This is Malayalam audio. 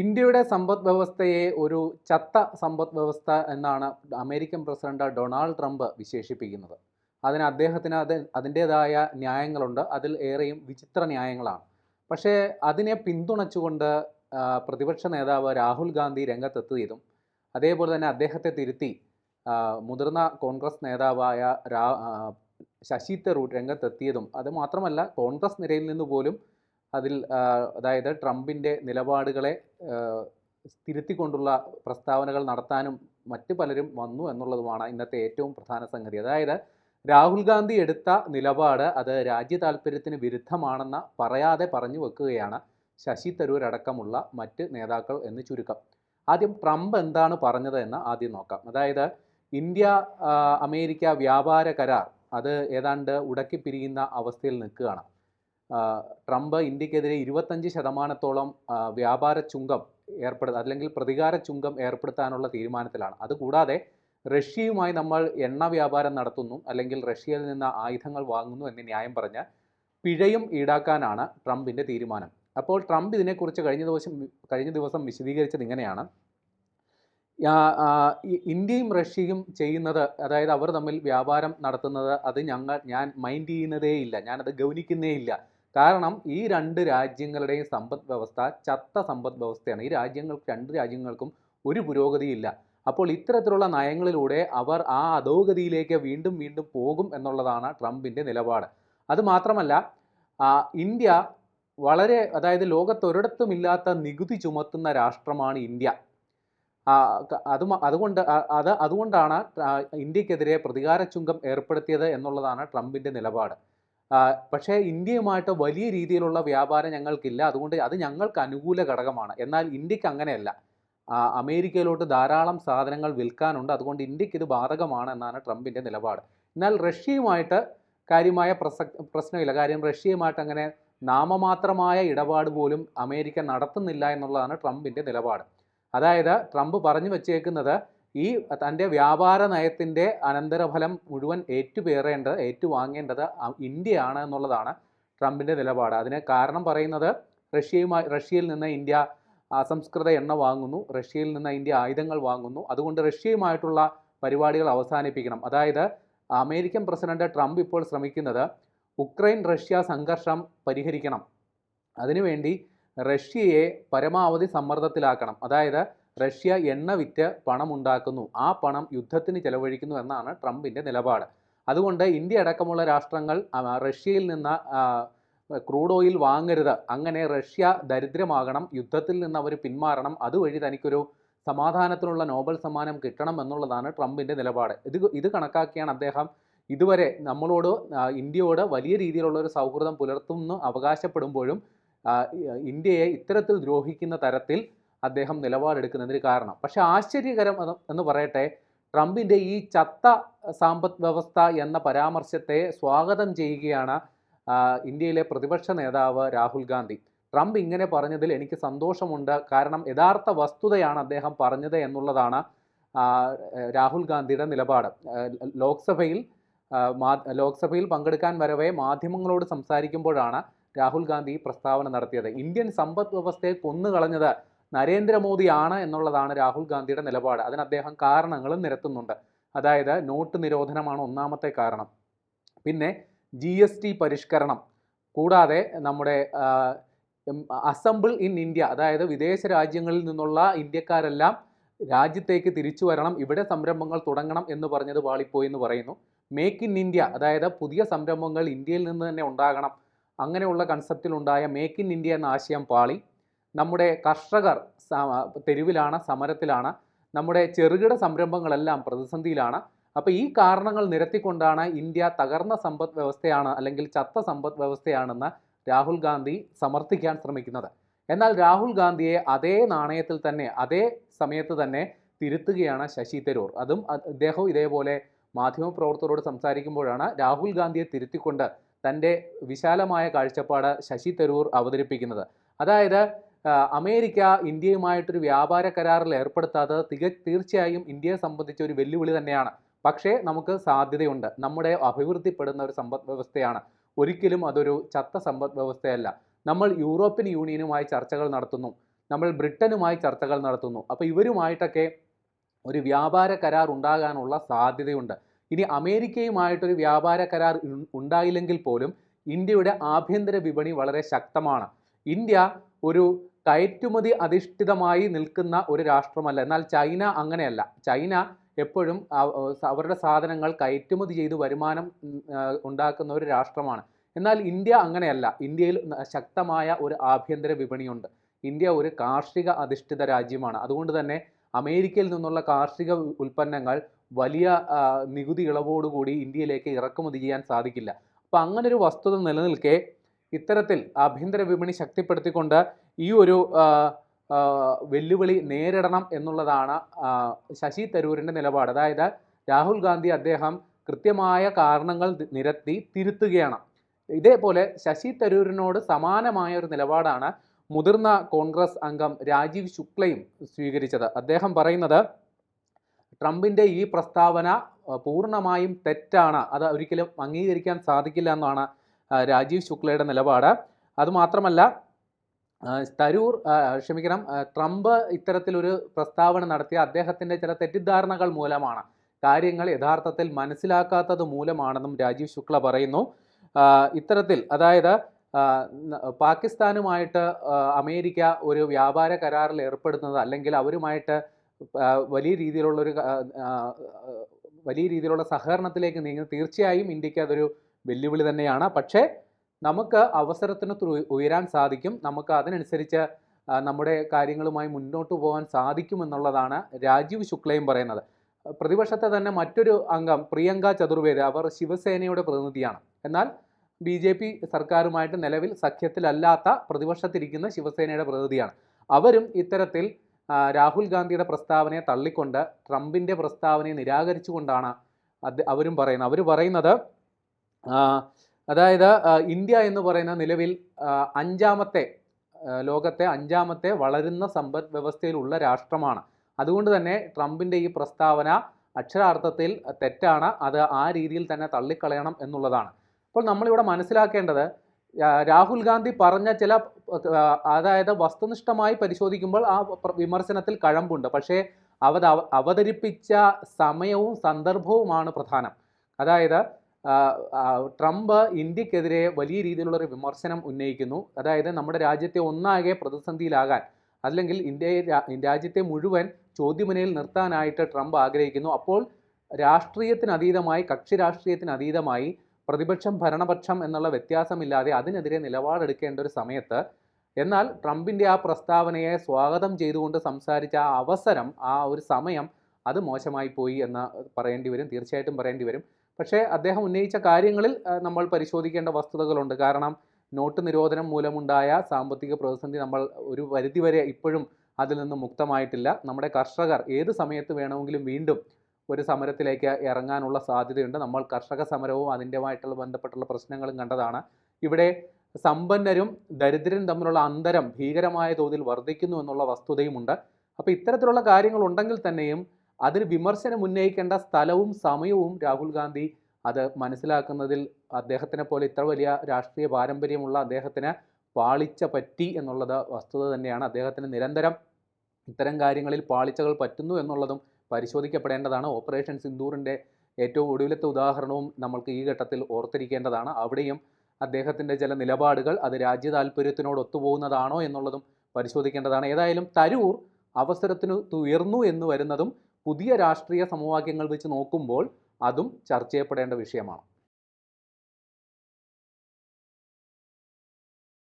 ഇന്ത്യയുടെ സമ്പദ് വ്യവസ്ഥയെ ഒരു ചത്ത സമ്പദ് വ്യവസ്ഥ എന്നാണ് അമേരിക്കൻ പ്രസിഡന്റ് ഡൊണാൾഡ് ട്രംപ് വിശേഷിപ്പിക്കുന്നത്. അതിന് അദ്ദേഹത്തിന് അത് അതിന്റേതായ ന്യായങ്ങളുണ്ട്. അതിൽ ഏറെയും വിചിത്ര ന്യായങ്ങളാണ്. പക്ഷേ അതിനെ പിന്തുണച്ചുകൊണ്ട് പ്രതിപക്ഷ നേതാവ് രാഹുൽ ഗാന്ധി രംഗത്തെത്തിയതും അതേപോലെ തന്നെ അദ്ദേഹത്തെ തിരുത്തി മുതിർന്ന കോൺഗ്രസ് നേതാവായ ശശി തരൂർ രംഗത്തെത്തിയതും അത് മാത്രമല്ല കോൺഗ്രസ് നിരയിൽ നിന്ന് പോലും അതിൽ അതായത് ട്രംപിന്റെ നിലപാടുകളെ തിരുത്തിക്കൊണ്ടുള്ള പ്രസ്താവനകൾ നടത്താനും മറ്റ് പലരും വന്നു എന്നുള്ളതുമാണ് ഇന്നത്തെ ഏറ്റവും പ്രധാന സംഗതി. അതായത് രാഹുൽ ഗാന്ധി എടുത്ത നിലപാട് അത് രാജ്യ താല്പര്യത്തിന് വിരുദ്ധമാണെന്ന പറയാതെ പറഞ്ഞു വെക്കുകയാണ് ശശി തരൂർ അടക്കമുള്ള മറ്റ് നേതാക്കൾ എന്ന് ചുരുക്കം. ആദ്യം ട്രംപ് എന്താണ് പറഞ്ഞത് എന്ന് ആദ്യം നോക്കാം. അതായത് ഇന്ത്യ അമേരിക്ക വ്യാപാര കരാർ അത് ഏതാണ്ട് ഉടക്കി പിരിയുന്ന അവസ്ഥയിൽ നിൽക്കുകയാണ്. ട്രംപ് ഇന്ത്യക്കെതിരെ ഇരുപത്തഞ്ച് ശതമാനത്തോളം വ്യാപാര ചുങ്കം ഏർപ്പെടുത്ത അല്ലെങ്കിൽ പ്രതികാര ചുങ്കം ഏർപ്പെടുത്താനുള്ള തീരുമാനത്തിലാണ്. അതുകൂടാതെ റഷ്യയുമായി നമ്മൾ എണ്ണ വ്യാപാരം നടത്തുന്നു അല്ലെങ്കിൽ റഷ്യയിൽ നിന്ന് ആയുധങ്ങൾ വാങ്ങുന്നു എന്ന് ന്യായം പറഞ്ഞ് പിഴയും ഈടാക്കാനാണ് ട്രംപിന്റെ തീരുമാനം. അപ്പോൾ ട്രംപ് ഇതിനെക്കുറിച്ച് കഴിഞ്ഞ ദിവസം കഴിഞ്ഞ ദിവസം വിശദീകരിച്ചത് ഇങ്ങനെയാണ്. ഇന്ത്യയും റഷ്യയും ചെയ്യുന്നത് അതായത് അവർ തമ്മിൽ വ്യാപാരം നടത്തുന്നത് അത് ഞങ്ങൾ ഞാൻ മൈൻഡ് ചെയ്യുന്നതേ ഇല്ല ഞാനത് ഗൗനിക്കുന്നേ ഇല്ല കാരണം ഈ രണ്ട് രാജ്യങ്ങളുടെയും സമ്പദ് വ്യവസ്ഥ ചത്ത സമ്പദ് വ്യവസ്ഥയാണ്. ഈ രാജ്യങ്ങൾക്ക് രണ്ട് രാജ്യങ്ങൾക്കും ഒരു പുരോഗതിയില്ല. അപ്പോൾ ഇത്തരത്തിലുള്ള നയങ്ങളിലൂടെ അവർ ആ അധോഗതിയിലേക്ക് വീണ്ടും വീണ്ടും പോകും എന്നുള്ളതാണ് ട്രംപിന്റെ നിലപാട്. അതുമാത്രമല്ല ഇന്ത്യ വളരെ അതായത് ലോകത്തൊരിടത്തുമില്ലാത്ത നികുതി ചുമത്തുന്ന രാഷ്ട്രമാണ് ഇന്ത്യ. അത് അതുകൊണ്ട് അത് അതുകൊണ്ടാണ് ഇന്ത്യക്കെതിരെ പ്രതികാര ചുങ്കം ഏർപ്പെടുത്തിയത് എന്നുള്ളതാണ് ട്രംപിന്റെ നിലപാട്. പക്ഷേ ഇന്ത്യയുമായിട്ട് വലിയ രീതിയിലുള്ള വ്യാപാരം ഞങ്ങൾക്കില്ല. അതുകൊണ്ട് അത് ഞങ്ങൾക്ക് അനുകൂല ഘടകമാണ്. എന്നാൽ ഇന്ത്യയ്ക്ക് അങ്ങനെയല്ല. അമേരിക്കയിലോട്ട് ധാരാളം സാധനങ്ങൾ വിൽക്കാനുണ്ട്. അതുകൊണ്ട് ഇന്ത്യയ്ക്ക് ഇത് ബാധകമാണ് എന്നാണ് ട്രംപിന്റെ നിലപാട്. എന്നാൽ റഷ്യയുമായിട്ട് കാര്യമായ പ്രസ പ്രശ്നമില്ല. കാര്യം റഷ്യയുമായിട്ട് അങ്ങനെ നാമമാത്രമായ ഇടപാട് പോലും അമേരിക്ക നടത്തുന്നില്ല എന്നുള്ളതാണ് ട്രംപിന്റെ നിലപാട്. അതായത് ട്രംപ് പറഞ്ഞു വച്ചേക്കുന്നത് ഈ തന്റെ വ്യാപാര നയത്തിന്റെ അനന്തരഫലം മുഴുവൻ ഏറ്റുപേറേണ്ടത് ഏറ്റുവാങ്ങേണ്ടത് ഇന്ത്യയാണ് എന്നുള്ളതാണ് ട്രംപിന്റെ നിലപാട്. അതിന് കാരണം പറയുന്നത് റഷ്യയുമായി റഷ്യയിൽ നിന്ന് ഇന്ത്യ അസംസ്കൃത എണ്ണ വാങ്ങുന്നു റഷ്യയിൽ നിന്ന് ഇന്ത്യ ആയുധങ്ങൾ വാങ്ങുന്നു. അതുകൊണ്ട് റഷ്യയുമായിട്ടുള്ള പരിപാടികൾ അവസാനിപ്പിക്കണം. അതായത് അമേരിക്കൻ പ്രസിഡന്റ് ട്രംപ് ഇപ്പോൾ ശ്രമിക്കുന്നത് ഉക്രൈൻ റഷ്യ സംഘർഷം പരിഹരിക്കണം. അതിനുവേണ്ടി റഷ്യയെ പരമാവധി സമ്മർദ്ദത്തിലാക്കണം. അതായത് റഷ്യ എണ്ണ വിറ്റ് പണം ഉണ്ടാക്കുന്നു ആ പണം യുദ്ധത്തിന് ചെലവഴിക്കുന്നു എന്നാണ് ട്രംപിന്റെ നിലപാട്. അതുകൊണ്ട് ഇന്ത്യ അടക്കമുള്ള രാഷ്ട്രങ്ങൾ റഷ്യയിൽ നിന്ന് ക്രൂഡ് ഓയിൽ വാങ്ങരുത്. അങ്ങനെ റഷ്യ ദരിദ്രമാകണം യുദ്ധത്തിൽ നിന്ന് അവർ പിന്മാറണം. അതുവഴി തനിക്കൊരു സമാധാനത്തിനുള്ള നോബൽ സമ്മാനം കിട്ടണം എന്നുള്ളതാണ് ട്രംപിന്റെ നിലപാട്. ഇത് ഇത് കണക്കാക്കിയാണ് അദ്ദേഹം ഇതുവരെ നമ്മളോട് ഇന്ത്യയോട് വലിയ രീതിയിലുള്ള ഒരു സൗഹൃദം പുലർത്തുമെന്ന് അവകാശപ്പെടുമ്പോഴും ഇന്ത്യയെ ഇത്തരത്തിൽ ദ്രോഹിക്കുന്ന തരത്തിൽ അദ്ദേഹം നിലപാടെടുക്കുന്നതിന് കാരണം. പക്ഷേ ആശ്ചര്യകരം എന്ന് പറയട്ടെ ട്രംപിന്റെ ഈ ചത്ത സാമ്പദ് വ്യവസ്ഥ എന്ന പരാമർശത്തെ സ്വാഗതം ചെയ്യുകയാണ് ഇന്ത്യയിലെ പ്രതിപക്ഷ നേതാവ് രാഹുൽ ഗാന്ധി. ട്രംപ് ഇങ്ങനെ പറഞ്ഞതിൽ എനിക്ക് സന്തോഷമുണ്ട്. കാരണം യഥാർത്ഥ വസ്തുതയാണ് അദ്ദേഹം പറഞ്ഞത് എന്നുള്ളതാണ് രാഹുൽ ഗാന്ധിയുടെ നിലപാട്. ലോക്സഭയിൽ ലോക്സഭയിൽ പങ്കെടുക്കാൻ വരവേ മാധ്യമങ്ങളോട് സംസാരിക്കുമ്പോഴാണ് രാഹുൽ ഗാന്ധി പ്രസ്താവന നടത്തിയത്. ഇന്ത്യൻ സമ്പദ് വ്യവസ്ഥയെ കൊന്നുകളഞ്ഞത് നരേന്ദ്രമോദിയാണ് എന്നുള്ളതാണ് രാഹുൽ ഗാന്ധിയുടെ നിലപാട്. അതിന് അദ്ദേഹം കാരണങ്ങളും നിരത്തുന്നുണ്ട്. അതായത് നോട്ട് നിരോധനമാണ് ഒന്നാമത്തെ കാരണം. പിന്നെ ജി എസ് ടി പരിഷ്കരണം. കൂടാതെ നമ്മുടെ അസംബിൾ ഇൻ ഇന്ത്യ അതായത് വിദേശ രാജ്യങ്ങളിൽ നിന്നുള്ള ഇന്ത്യക്കാരെല്ലാം രാജ്യത്തേക്ക് തിരിച്ചു വരണം ഇവിടെ സംരംഭങ്ങൾ തുടങ്ങണം എന്ന് പറഞ്ഞത് വാളിപ്പോയി എന്ന് പറയുന്നു. മേക്ക് ഇൻ ഇന്ത്യ അതായത് പുതിയ സംരംഭങ്ങൾ ഇന്ത്യയിൽ നിന്ന് തന്നെ ഉണ്ടാകണം. അങ്ങനെയുള്ള കൺസെപ്റ്റിൽ ഉണ്ടായ മേക്ക് ഇൻ ഇന്ത്യ എന്ന ആശയം പാളി. നമ്മുടെ കർഷകർ തെരുവിലാണ് സമരത്തിലാണ് നമ്മുടെ ചെറുകിട സംരംഭങ്ങളെല്ലാം പ്രതിസന്ധിയിലാണ്. അപ്പോൾ ഈ കാരണങ്ങൾ നിരത്തിക്കൊണ്ടാണ് ഇന്ത്യ തകർന്ന സമ്പദ് വ്യവസ്ഥയാണ് അല്ലെങ്കിൽ ചത്ത സമ്പദ് വ്യവസ്ഥയാണെന്ന് രാഹുൽ ഗാന്ധി സമർത്ഥിക്കാൻ ശ്രമിക്കുന്നത്. എന്നാൽ രാഹുൽ ഗാന്ധിയെ അതേ നാണയത്തിൽ തന്നെ അതേ സമയത്ത് തന്നെ തിരുത്തുകയാണ് ശശി തരൂർ. അതും അദ്ദേഹം അദ്ദേഹവും ഇതേപോലെ മാധ്യമപ്രവർത്തകരോട് സംസാരിക്കുമ്പോഴാണ് രാഹുൽ ഗാന്ധിയെ തിരുത്തിക്കൊണ്ട് തന്റെ വിശാലമായ കാഴ്ചപ്പാട് ശശി തരൂർ അവതരിപ്പിക്കുന്നത്. അതായത് അമേരിക്ക ഇന്ത്യയുമായിട്ടൊരു വ്യാപാര കരാറിൽ ഏർപ്പെടുത്താത്തത് തിക തീർച്ചയായും ഇന്ത്യയെ സംബന്ധിച്ച ഒരു വെല്ലുവിളി തന്നെയാണ്. പക്ഷേ നമുക്ക് സാധ്യതയുണ്ട്. നമ്മുടെ അഭിവൃദ്ധിപ്പെടുന്ന ഒരു സമ്പദ് വ്യവസ്ഥയാണ്. ഒരിക്കലും അതൊരു ചത്ത സമ്പദ് വ്യവസ്ഥയല്ല. നമ്മൾ യൂറോപ്യൻ യൂണിയനുമായി ചർച്ചകൾ നടത്തുന്നു. നമ്മൾ ബ്രിട്ടനുമായി ചർച്ചകൾ നടത്തുന്നു. അപ്പോൾ ഇവരുമായിട്ടൊക്കെ ഒരു വ്യാപാര കരാർ ഉണ്ടാകാനുള്ള സാധ്യതയുണ്ട്. ഇനി അമേരിക്കയുമായിട്ടൊരു വ്യാപാര കരാർ ഉണ്ടായില്ലെങ്കിൽ പോലും ഇന്ത്യയുടെ ആഭ്യന്തര വിപണി വളരെ ശക്തമാണ്. ഇന്ത്യ ഒരു കയറ്റുമതി അധിഷ്ഠിതമായി നിൽക്കുന്ന ഒരു രാഷ്ട്രമല്ല. എന്നാൽ ചൈന അങ്ങനെയല്ല. ചൈന എപ്പോഴും അവരുടെ സാധനങ്ങൾ കയറ്റുമതി ചെയ്ത് വരുമാനം ഉണ്ടാക്കുന്ന ഒരു രാഷ്ട്രമാണ്. എന്നാൽ ഇന്ത്യ അങ്ങനെയല്ല. ഇന്ത്യയിൽ ശക്തമായ ഒരു ആഭ്യന്തര വിപണിയുണ്ട്. ഇന്ത്യ ഒരു കാർഷിക അധിഷ്ഠിത രാജ്യമാണ്. അതുകൊണ്ട് തന്നെ അമേരിക്കയിൽ നിന്നുള്ള കാർഷിക ഉൽപ്പന്നങ്ങൾ വലിയ നികുതി ഇളവോടുകൂടി ഇന്ത്യയിലേക്ക് ഇറക്കുമതി ചെയ്യാൻ സാധിക്കില്ല. അപ്പോൾ അങ്ങനൊരു വസ്തുത നിലനിൽക്കെ ഇത്തരത്തിൽ ആഭ്യന്തര വിപണി ശക്തിപ്പെടുത്തിക്കൊണ്ട് ഈ ഒരു വെല്ലുവിളി നേരിടണം എന്നുള്ളതാണ് ശശി തരൂരിന്റെ നിലപാട്. അതായത് രാഹുൽ ഗാന്ധി അദ്ദേഹം കൃത്യമായ കാരണങ്ങൾ നിരത്തി തിരുത്തുകയാണ്. ഇതേപോലെ ശശി തരൂരിനോട് സമാനമായ ഒരു നിലപാടാണ് മുതിർന്ന കോൺഗ്രസ് അംഗം രാജീവ് ശുക്ലയും സ്വീകരിച്ചത്. അദ്ദേഹം പറയുന്നത് ട്രംപിന്റെ ഈ പ്രസ്താവന പൂർണമായും തെറ്റാണ്. അത് ഒരിക്കലും അംഗീകരിക്കാൻ സാധിക്കില്ല എന്നാണ് രാജീവ് ശുക്ലയുടെ നിലപാട്. അതുമാത്രമല്ല തരൂർ ക്ഷമിക്കണം ട്രംപ് ഇത്തരത്തിലൊരു പ്രസ്താവന നടത്തിയ അദ്ദേഹത്തിന്റെ ചില തെറ്റിദ്ധാരണകൾ മൂലമാണ്. കാര്യങ്ങൾ യഥാർത്ഥത്തിൽ മനസ്സിലാക്കാത്തത് മൂലമാണെന്നും രാജീവ് ശുക്ല പറയുന്നു. ഇത്തരത്തിൽ അതായത് പാകിസ്ഥാനുമായിട്ട് അമേരിക്ക ഒരു വ്യാപാര കരാറിൽ ഏർപ്പെടുന്നത് അല്ലെങ്കിൽ അവരുമായിട്ട് വലിയ രീതിയിലുള്ളൊരു വലിയ രീതിയിലുള്ള സഹകരണത്തിലേക്ക് നീങ്ങുന്നത് തീർച്ചയായും ഇന്ത്യയ്ക്ക് അതൊരു വെല്ലുവിളി തന്നെയാണ്. പക്ഷേ നമുക്ക് അവസരത്തിന് ഉയരാൻ സാധിക്കും. നമുക്ക് അതിനനുസരിച്ച് നമ്മുടെ കാര്യങ്ങളുമായി മുന്നോട്ട് പോകാൻ സാധിക്കും എന്നുള്ളതാണ് രാജീവ് ശുക്ലയും പറയുന്നത്. പ്രതിപക്ഷത്തെ തന്നെ മറ്റൊരു അംഗം പ്രിയങ്ക ചതുർവേദി അവർ ശിവസേനയുടെ പ്രതിനിധിയാണ്. എന്നാൽ ബി ജെ പി സർക്കാരുമായിട്ട് നിലവിൽ സഖ്യത്തിലല്ലാത്ത പ്രതിപക്ഷത്തിരിക്കുന്ന ശിവസേനയുടെ പ്രതിനിധിയാണ്. അവരും ഇത്തരത്തിൽ രാഹുൽ ഗാന്ധിയുടെ പ്രസ്താവനയെ തള്ളിക്കൊണ്ട് ട്രംപിന്റെ പ്രസ്താവനയെ നിരാകരിച്ചുകൊണ്ടാണ് അത് അവരും പറയുന്നത്. അവർ പറയുന്നത് അതായത് ഇന്ത്യ എന്ന് പറയുന്ന നിലവിൽ അഞ്ചാമത്തെ ലോകത്തെ അഞ്ചാമത്തെ വളരുന്ന സമ്പദ് വ്യവസ്ഥയിലുള്ള രാഷ്ട്രമാണ്. അതുകൊണ്ട് തന്നെ ട്രംപിന്റെ ഈ പ്രസ്താവന അക്ഷരാർത്ഥത്തിൽ തെറ്റാണ്. അത് ആ രീതിയിൽ തന്നെ തള്ളിക്കളയണം എന്നുള്ളതാണ്. അപ്പോൾ നമ്മളിവിടെ മനസ്സിലാക്കേണ്ടത് രാഹുൽ ഗാന്ധി പറഞ്ഞ ചില അതായത് വസ്തുനിഷ്ഠമായി പരിശോധിക്കുമ്പോൾ ആ വിമർശനത്തിൽ കഴമ്പുണ്ട്. പക്ഷേ അവത അവതരിപ്പിച്ച സമയവും സന്ദർഭവുമാണ് പ്രധാനം. അതായത് ട്രംപ് ഇന്ത്യക്കെതിരെ വലിയ രീതിയിലുള്ള ഒരു വിമർശനം ഉന്നയിക്കുന്നു. അതായത് നമ്മുടെ രാജ്യത്തെ ഒന്നാകെ പ്രതിസന്ധിയിലാകാൻ അല്ലെങ്കിൽ ഇന്ത്യയെ രാജ്യത്തെ മുഴുവൻ ചോദ്യമുനയിൽ നിർത്താനായിട്ട് ട്രംപ് ആഗ്രഹിക്കുന്നു. അപ്പോൾ രാഷ്ട്രീയത്തിന് അതീതമായി കക്ഷി രാഷ്ട്രീയത്തിന് അതീതമായി പ്രതിപക്ഷം ഭരണപക്ഷം എന്നുള്ള വ്യത്യാസമില്ലാതെ അതിനെതിരെ നിലപാടെടുക്കേണ്ട ഒരു സമയത്ത് എന്നാൽ ട്രംപിന്റെ ആ പ്രസ്താവനയെ സ്വാഗതം ചെയ്തുകൊണ്ട് സംസാരിച്ച ആ അവസരം ആ ഒരു സമയം അത് മോശമായി പോയി എന്ന് പറയേണ്ടി വരും. തീർച്ചയായിട്ടും പറയേണ്ടി വരും. പക്ഷേ അദ്ദേഹം ഉന്നയിച്ച കാര്യങ്ങളിൽ നമ്മൾ പരിശോധിക്കേണ്ട വസ്തുതകളുണ്ട്. കാരണം നോട്ട് നിരോധനം മൂലമുണ്ടായ സാമ്പത്തിക പ്രതിസന്ധി നമ്മൾ ഒരു പരിധിവരെ ഇപ്പോഴും അതിൽ നിന്ന് മുക്തമായിട്ടില്ല. നമ്മുടെ കർഷകർ ഏത് സമയത്ത് വേണമെങ്കിലും വീണ്ടും ഒരു സമരത്തിലേക്ക് ഇറങ്ങാനുള്ള സാധ്യതയുണ്ട്. നമ്മൾ കർഷക സമരവും അതിന്റെതായിട്ടുള്ള ബന്ധപ്പെട്ടുള്ള പ്രശ്നങ്ങളും കണ്ടതാണ്. ഇവിടെ സമ്പന്നരും ദരിദ്രരും തമ്മിലുള്ള അന്തരം ഭീകരമായ തോതിൽ വർദ്ധിക്കുന്നു എന്നുള്ള വസ്തുതയുമുണ്ട്. അപ്പോൾ ഇത്തരത്തിലുള്ള കാര്യങ്ങൾ ഉണ്ടെങ്കിൽ തന്നെയും അതിന് വിമർശനം ഉന്നയിക്കേണ്ട സ്ഥലവും സമയവും രാഹുൽ ഗാന്ധി അത് മനസ്സിലാക്കുന്നതിൽ അദ്ദേഹത്തിനെ പോലെ ഇത്ര വലിയ രാഷ്ട്രീയ പാരമ്പര്യമുള്ള അദ്ദേഹത്തിന് പാളിച്ച പറ്റി എന്നുള്ളത് വസ്തുത തന്നെയാണ്. അദ്ദേഹത്തിന് നിരന്തരം ഇത്തരം കാര്യങ്ങളിൽ പാളിച്ചകൾ പറ്റുന്നു എന്നുള്ളതും പരിശോധിക്കപ്പെടേണ്ടതാണ്. ഓപ്പറേഷൻ സിന്ദൂറിന്റെ ഏറ്റവും ഒടുവിലത്തെ ഉദാഹരണവും നമ്മൾക്ക് ഈ ഘട്ടത്തിൽ ഓർത്തിരിക്കേണ്ടതാണ്. അവിടെയും അദ്ദേഹത്തിന്റെ ചില നിലപാടുകൾ അത് രാജ്യ താല്പര്യത്തിനോട് ഒത്തുപോകുന്നതാണോ എന്നുള്ളതും പരിശോധിക്കേണ്ടതാണ്. ഏതായാലും തരൂർ അവസരത്തിന് തുയർന്നു എന്ന് വരുന്നതും പുതിയ രാഷ്ട്രീയ സമവാക്യങ്ങൾ വെച്ച് നോക്കുമ്പോൾ അതും ചർച്ച ചെയ്യപ്പെടേണ്ട വിഷയമാണ്.